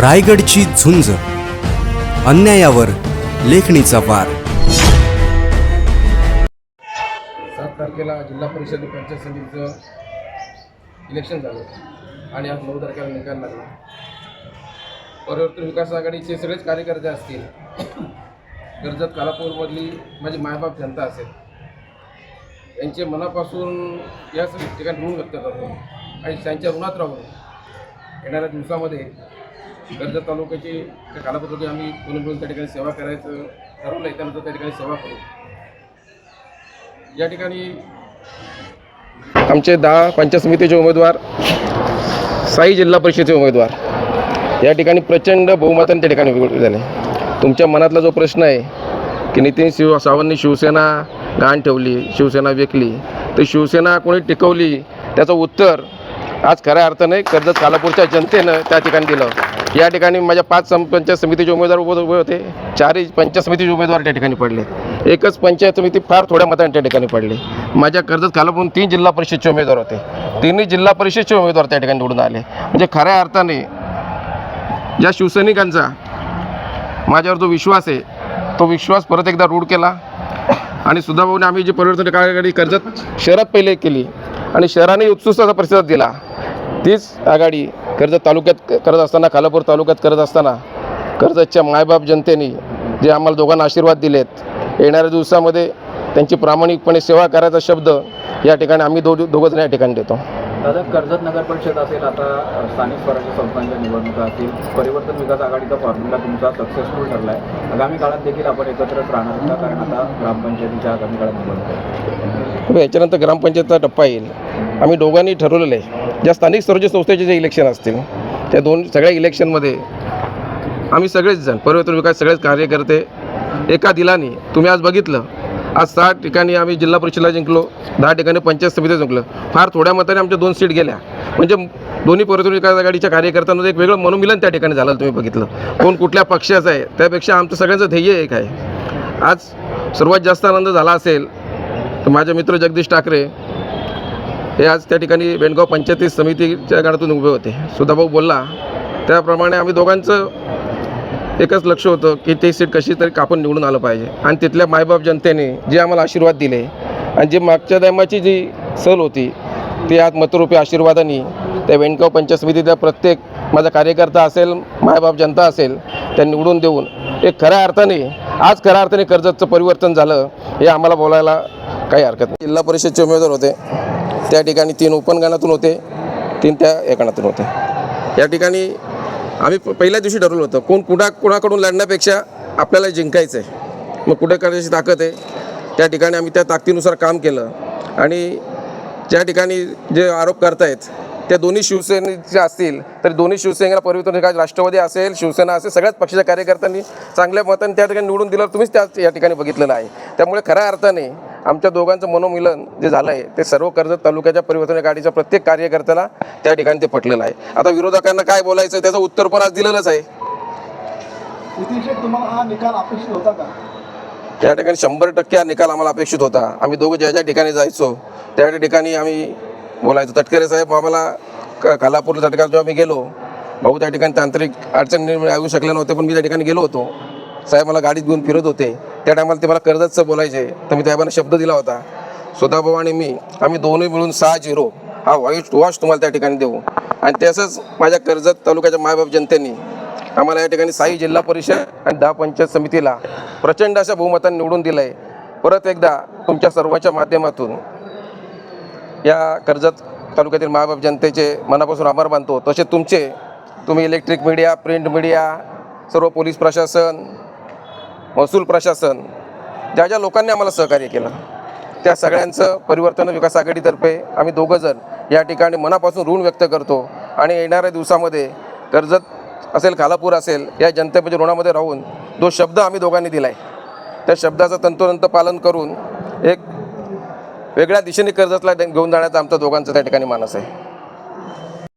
रायगडची झुंज. अन्यायावर लेखणीचा वार. सात तारखेला जिल्हा परिषद पंचायत समितीचं इलेक्शन झालं आणि आज नऊ तारखेला निकाल लागला. परिवर्तन विकास आघाडीचे सगळेच कार्यकर्ते असतील. कर्जत कालापूरमधली माझी मायबाप जनता असेल. यांचे मनापासून या ठिकाणी ऋण व्यक्त करतो. आणि त्यांच्या ऋणात राहून येणाऱ्या दिवसामध्ये कर्जत तालुक्याची त्या आम्ही दोन्ही त्या ठिकाणी सेवा करायचं ठरवलं आहे त्यानंतर त्या ठिकाणी सेवा करू. या ठिकाणी आमचे दहा पंचायत समितीचे उमेदवार साई जिल्हा परिषदेचे उमेदवार या ठिकाणी प्रचंड बहुमताने त्या ठिकाणी झाले. तुमच्या मनातला जो प्रश्न आहे की नितीन शिव सावंतनी शिवसेना गाण ठेवली शिवसेना विकली तर शिवसेना कोणी टिकवली त्याचं उत्तर आज खऱ्या अर्थाने कर्जत कालापूरच्या जनतेनं त्या ठिकाणी दिलं. या ठिकाणी माझ्या पाच पंचायत समितीचे उमेदवार उभे होते. चारही पंचायत समितीचे उमेदवार त्या ठिकाणी पडले. एकच पंचायत समिती फार थोड्या मतांनी त्या ठिकाणी पडली. माझ्या कर्जत कालापूर तीन जिल्हा परिषदचे उमेदवार होते. तिन्ही जिल्हा परिषदचे उमेदवार त्या ठिकाणी निवडून आले. म्हणजे खऱ्या अर्थाने ज्या शिवसैनिकांचा माझ्यावर जो विश्वास आहे तो विश्वास परत एकदा रूढ केला. आणि सुधाभाऊने आम्ही जी परिवर्तन कार्यकारी कर्जत शहरात पहिले केली आणि शहराने उत्सुकताचा प्रतिसाद दिला. तीच आघाडी कर्जत तालुक्यात करत असताना खालापूर तालुक्यात करत असताना कर्जतच्या मायबाप जनतेने जे आम्हाला दोघांना आशीर्वाद दिलेत येणाऱ्या दिवसामध्ये त्यांची प्रामाणिकपणे सेवा करायचा शब्द या ठिकाणी आम्ही दो दोघंजण या ठिकाणी देतो. दादा कर्जत नगर परिषद असेल आता स्थानिक स्वराज्य संस्थांच्या निवडणुका असतील परिवर्तन विकास आघाडीचा फॉर्म्युला तुमचा सक्सेसफुल ठरला आहे आगामी काळात देखील आपण एकत्रच राहणार का? कारण आता ग्रामपंचायतीच्या आगामी काळात निवडणूक याच्यानंतर ग्रामपंचायतचा टप्पा येईल. आम्ही दोघांनी ठरवलेलं आहे ज्या स्थानिक स्वराज्य संस्थेचे जे इलेक्शन असतील त्या दोन सगळ्या इलेक्शनमध्ये आम्ही सगळेच जण परिवर्तन विकास सगळेच कार्यकर्ते एका दिलाने तुम्ही आज बघितलं आज सहा ठिकाणी आम्ही जिल्हा परिषदेला जिंकलो दहा ठिकाणी पंचायत समिती जिंकलं. फार थोड्या मताने आमच्या दोन सीट गेल्या. म्हणजे दोन्ही परिवर्तन विकास आघाडीच्या कार्यकर्त्यांमध्ये एक वेगळं मनोमिलन त्या ठिकाणी झालं तुम्ही बघितलं. कोण कुठल्या पक्षाचं आहे त्यापेक्षा आमचं सगळ्यांचं ध्येय एक आहे. आज सर्वात जास्त आनंद झाला असेल तर माझे मित्र जगदीश ठाकरे हे आज त्या ठिकाणी बेंडगाव पंचायती समितीच्या गाण्यातून उभे होते. सुधाभाऊ बोलला त्याप्रमाणे आम्ही दोघांचं एकच लक्ष होतं की ते सीट कशी तरी कापून निवडून आलं पाहिजे. आणि तिथल्या मायबाप जनतेने जे आम्हाला आशीर्वाद दिले आणि जे मागच्या टायमाची जी सल होती ती आज मतरूपी आशीर्वादाने त्या वेणगाव पंचायत समितीतल्या प्रत्येक माझा कार्यकर्ता असेल मायबाप जनता असेल त्या निवडून देऊन एक खऱ्या अर्थाने आज खऱ्या अर्थाने कर्जतचं परिवर्तन झालं हे आम्हाला बोलायला काही हरकत नाही. जिल्हा परिषदचे उमेदवार होते. त्या ठिकाणी तीन उपनगणातून होते तीन त्या एकणातून होते. या ठिकाणी आम्ही प- पहिल्या दिवशी ठरवलं होतं कोण कुणा कोणाकडून लढण्यापेक्षा आपल्याला जिंकायचं आहे. मग कुठे करायची ताकद आहे? त्या ठिकाणी आम्ही त्या ताकदीनुसार काम केलं. आणि ज्या ठिकाणी जे आरोप करतायत त्या दोन्ही शिवसेनेचे असतील तर दोन्ही शिवसेनेला परिवर्तन काय राष्ट्रवादी असेल शिवसेना असेल सगळ्याच पक्षाच्या कार्यकर्त्यांनी चांगल्या मताने त्या ठिकाणी निवडून दिलं तुम्हीच त्या या ठिकाणी बघितलेलं आहे. त्यामुळे खऱ्या अर्थाने आमच्या दोघांचं मनोमिलन जे झालं आहे ते सर्व कर्जत तालुक्याच्या परिवर्तन गाडीच्या प्रत्येक कार्यकर्त्याला त्या ठिकाणी ते पटलेलं आहे. आता विरोधकांना काय बोलायचं त्याचं उत्तर पण आज दिलेलंच आहे. नितीन शेठ तुम्हाला हा निकाल अपेक्षित होता का? त्या ठिकाणी शंभर टक्के हा निकाल आम्हाला अपेक्षित होता. आम्ही दोघं ज्या ज्या ठिकाणी जायचो त्या त्या ठिकाणी आम्ही बोलायचो. तटकरे साहेब आम्हाला क- कालापूरच्या ठिकाणी जेव्हा मी गेलो भाऊ त्या ठिकाणी तांत्रिक अडचण निर्माण येऊ शकले नव्हते पण मी त्या ठिकाणी गेलो होतो. साहेब मला गाडीत घेऊन फिरत होते. त्या टायमाला ते मला कर्जतचं बोलायचे. तर मी त्या शब्द दिला होता. स्वतःभाऊ आणि मी आम्ही दोन्ही मिळून सहा झिरो. हा व्हाईट वॉश तुम्हाला त्या ठिकाणी देऊ. आणि तसंच माझ्या कर्जत तालुक्याच्या मायबाप जनतेने आम्हाला या ठिकाणी साई जिल्हा परिषद आणि दहा पंचायत समितीला प्रचंड अशा बहुमतांनी निवडून दिलं आहे परत एकदा तुमच्या सर्वांच्या माध्यमातून या कर्जत तालुक्यातील मायबाप जनतेचे मनापासून आभार मानतो. तसे तुमचे तुम्ही इलेक्ट्रिक मीडिया प्रिंट मीडिया सर्व पोलीस प्रशासन महसूल प्रशासन ज्या ज्या लोकांनी आम्हाला सहकार्य केलं त्या सगळ्यांचं परिवर्तन विकास आघाडीतर्फे आम्ही दोघं जण या ठिकाणी मनापासून ऋण व्यक्त करतो आणि येणाऱ्या दिवसामध्ये कर्जत असेल खालापूर असेल या जनतेमध्ये ऋणामध्ये राहून जो शब्द आम्ही दोघांनी दिला आहे त्या शब्दाचं तंतोतंत पालन करून एक वेगळ्या दिशेने कर्जतला घेऊन जाण्याचा आमचा दोघांचा त्या ठिकाणी मानस आहे.